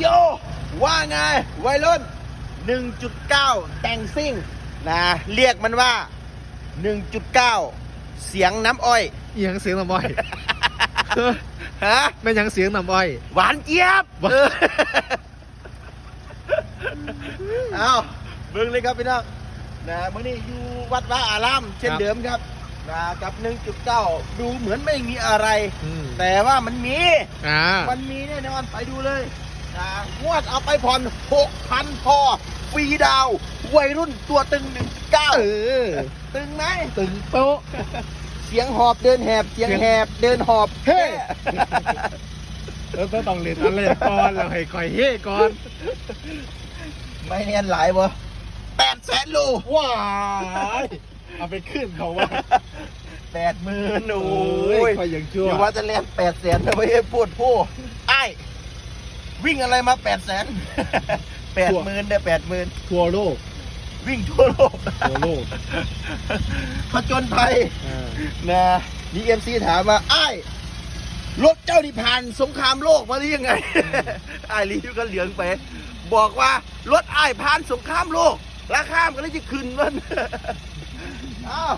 โย ว่าไงวัยรุ่น 1.9 แต่งซิ่งนะเรียกมันว่า 1.9 เสียงน้ำอ้อยเอียงเสียงน้ำอ้อยฮะแม่นยังเสียงน้ำอ้อย หวานเจี๊ยบหวานเออเอาเบิ่งเลยครับพี่น้องนะมื่อนี้อยู่วัดว่าอาราม เช่นเดิมครับนะกับ 1.9 ดูเหมือนไม่มีอะไรอืมแต่ว่ามันมีอ่ามันมีแน่นอนไปดูเลยนะ งวดเอาไปผ่อน6,000พอฟรีดาว วัยรุ่นตัวตึงเอ1.9อตึงไหมตึงโป๊ะ เสียงหอบเดินแหบ เสียงแหบเดินหอบ เฮ้แล้วก็ต้องเล่นอะไรก่อนแล้วให้คอยเฮ้ก่อน ไม่เนียนหลายวะแปดแสนโลว้ายเอาไปขึ้นเขาว่าแปดหมื่นโอเอ้้ยยคอยยังชั่วเดี๋ยวว่าจะเล่นแปดแสนนะไม่ให้พูดพูดไอ้าย วิ่งอะไรมาแปดแสนแปดหมื่นได้แปดหมื่นทั่วโลก วิ่งทั่วโลกทั่วโลกผจญภัยอ่านะดีเอ็มซีถามว่าไอ้ายรถเจ้านี่ผ่านสงครามโลกมาหรือยังไงไอ้ายรีวิวก็เหลืองไป บอกว่ารถไอ้ายผ่านสงครามโลก ราคามันก็เลยจะขึ้นมันอ้าว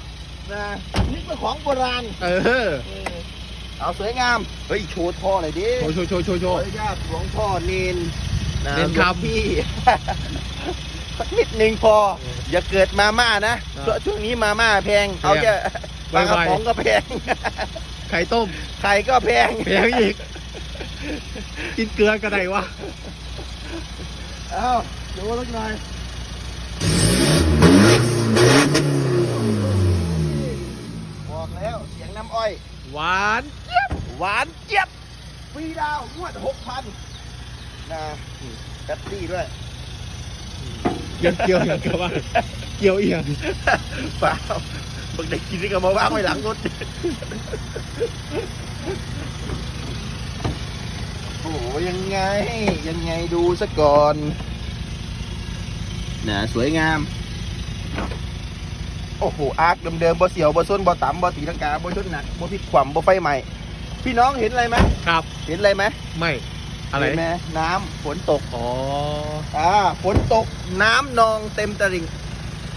นะนี่เป็นของโบราณ เออ เออเอาสวยงาม เฮ้ยโชว์ท่อหน่อยดิโชว์โชว์โชว์โชขอว์อนุญาตหลวงพ่อเนนนะเนนครับหลวงพี่ สักนิดหนึ่งพอ อย่าเกิดมาม่านะอ่าช่วงนี้มาม่าแพงแพงเอาจะปลากระไวๆ ป๋องก็แพง ไข่ต้มไข่ก็แพง แพงอีก กินเกลือก็ได้วะ เอาดูสักหน่อยบอก แล้ว เสียงน้ำอ้อย หวานหวานเจี๊ยบฟรีดาวงวดหกพันนะแบตตี้ด้วยเกี่ยวเกี่ยวอย่างกับว่า เกี่ยวเอียงเปล่าบึกได้กินนี่ก็มาว่างไว้หลังรถโอ้โหยังไง ยังไงดูซะก่อนนะสวยงาม โอ้โหอาร์คเดิมๆบ่เสียวบ่ส้นบ่ต่ำบ่ตีลังกาบ่ชนหนักบ่พลิกขวำบ่ไฟใหม่ พี่น้องเห็นอะไรไหมครับ เห็นอะไรไหมไม่อะไรเห็นไหมน้ำฝนตกอ๋ออ่าฝนตกน้ำนองเต็มตลิ่ง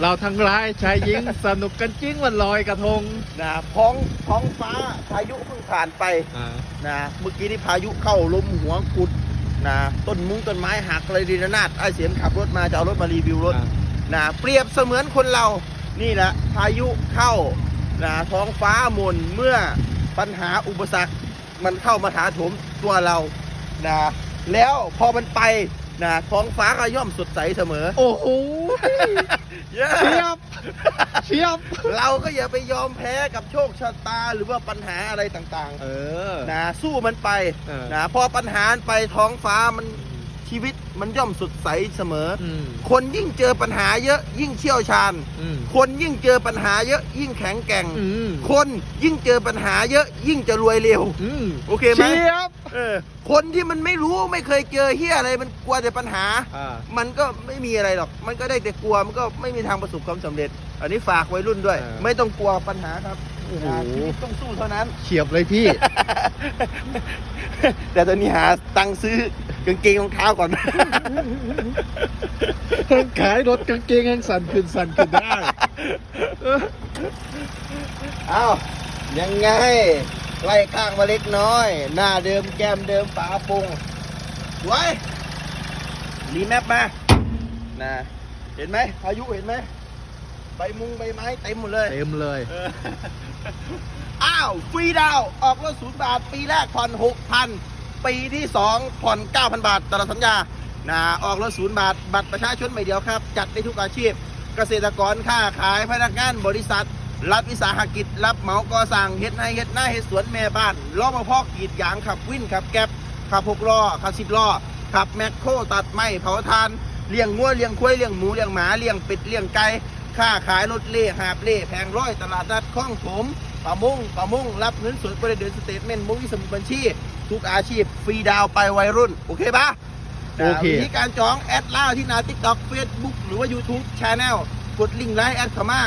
เราทั้งร้ายชายหญิง สนุกกันจริงวันลอยกระทงนะท้องท้องฟ้าพายุเพิ่งผ่านไปอ่านะเมื่อกี้นี่พายุเข้าลมหัวกุดนะต้นมุ้งต้นไม้หักเลยดีระนาดไอ้เสียมขับรถมาจะเอารถมารีวิวรถ อ่านะเปรียบเสมือนคนเรา นี่แหละพายุเข้านะท้องฟ้าหมุนเมื่อปัญหาอุปสรรคมันเข้ามาถาโถมตัวเรานะแล้วพอมันไปนะท้องฟ้าก็ย่อมสดใสเสมอ โอ้โหเย้เชียบเชียบ เราก็อย่าไปยอมแพ้กับโชคชะตาหรือว่าปัญหาอะไรต่างเออๆนะสู้มันไปเออนะพอปัญหาไปท้องฟ้ามัน ชีวิตมันย่อมสดใสเสมอออืมคนยิ่งเจอปัญหาเยอะยิ่งเชี่ยวชาญ อืมคนยิ่งเจอปัญหาเยอะยิ่งแข็งแกร่ง อืมคนยิ่งเจอปัญหาเยอะยิ่งจะรวยเร็ว อืมโอเคไหม เชียบเออ คนที่มันไม่รู้ไม่เคยเจอเฮียอะไรมันกลัวแต่ปัญหา อ่ามันก็ไม่มีอะไรหรอก มันก็ได้แต่กลัว มันก็ไม่มีทางประสบความสำเร็จ อันนี้ฝากวัยรุ่นด้วยเออไม่ต้องกลัวปัญหาครับโอ้โหนะชีวิตต้องสู้เท่านั้น เฉียบเลยพี่ แต่ตอนนี้หาตังค์ซื้อ กางเกงรองเท้าก่อนทั้งขายรถกางเกงแห่งสั่นขึ้นสั่นขึ้นได้เอออ้าวยังไง ไล่ข้างมาเล็กน้อย หน้าเดิมแก้มเดิมฝาปรุงสวยรีแมปมานะเห็นไหมพายุเห็นไหมใบมุงใบไม้เต็มหมดเลยเต็มเลย เอออ้าว ฟรีดาวน์ออกรถศูนย์บาท ปีแรกผ่อนหกพัน ปีที่สองผ่อนเก้าพันบาทตลอดสัญญานะออกรถศูนย์บาท บัตรประชาชนไม่เดียวครับ จัดได้ทุกอาชีพ เกษตรกรค้าขายพนักงานบริษัท รัฐวิสาหกิจ รับเหมาก่อสร้างเฮ็ดไร่เฮ็ดหน้าเฮ็ดสวนแม่บ้านล้อมาพอกกรีดยางขับวินขับแก๊ปขับหกล้อขับสิบล้อขับแมคโครตัดไม้เผาทานเลี้ยงงัวเลี้ยงควายเลี้ยงหมูเลี้ยงหมาเลี้ยงเป็ดเลี้ยงไก่ค้าขายรถเล่หาบเล่แพงร้อยตลาดนัดคลองถมประมงประมงรับเงินสดบริเดินสเตทเมนต์มุ้ยสมุดบัญชี ทุกอาชีพฟรีดาวน์ไปวัยรุ่น โอเคปะโอเค วิธีการจองแอดล่าที่หนาทิกตอกเฟซบุ๊กหรือว่า YouTube Channel กดลิงก์ไลน์แอดเข้ามา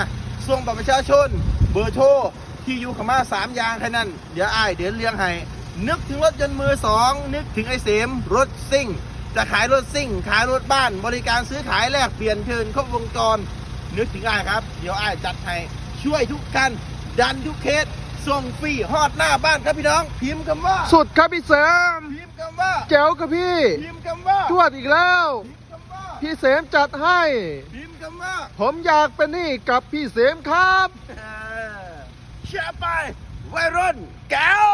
ส่งบัตรประชาชน เบอร์โทรที่อยู่เข้ามาสามอย่างแค่นั้น เดี๋ยวอ้ายเดี๋ยวเลี้ยงให้นึกถึงรถยนต์มือสองนึกถึงไอ้เสมรถซิ่ง จะขายรถซิ่ง ขายรถบ้าน บริการซื้อขายแลกเปลี่ยนเทินครบวงจร นึกถึงอ้ายครับ เดี๋ยวอ้ายจัดให้ช่วยทุกกันดันทุกเคส ส่งฟรีฮอดหน้าบ้านครับพี่น้อง พิมพ์คำว่า สุดครับพี่เสมพิมพ์คำว่า แจ๋วครับพี่ พิมพ์คำว่าทวดอีกแล้ว พิมพ์คำว่าพี่เสมจัดให้ พิมพ์คำว่าผมอยากเป็นหนี่กับพี่เสมครับ เชียร์ไปวัยรุ่นแก้ว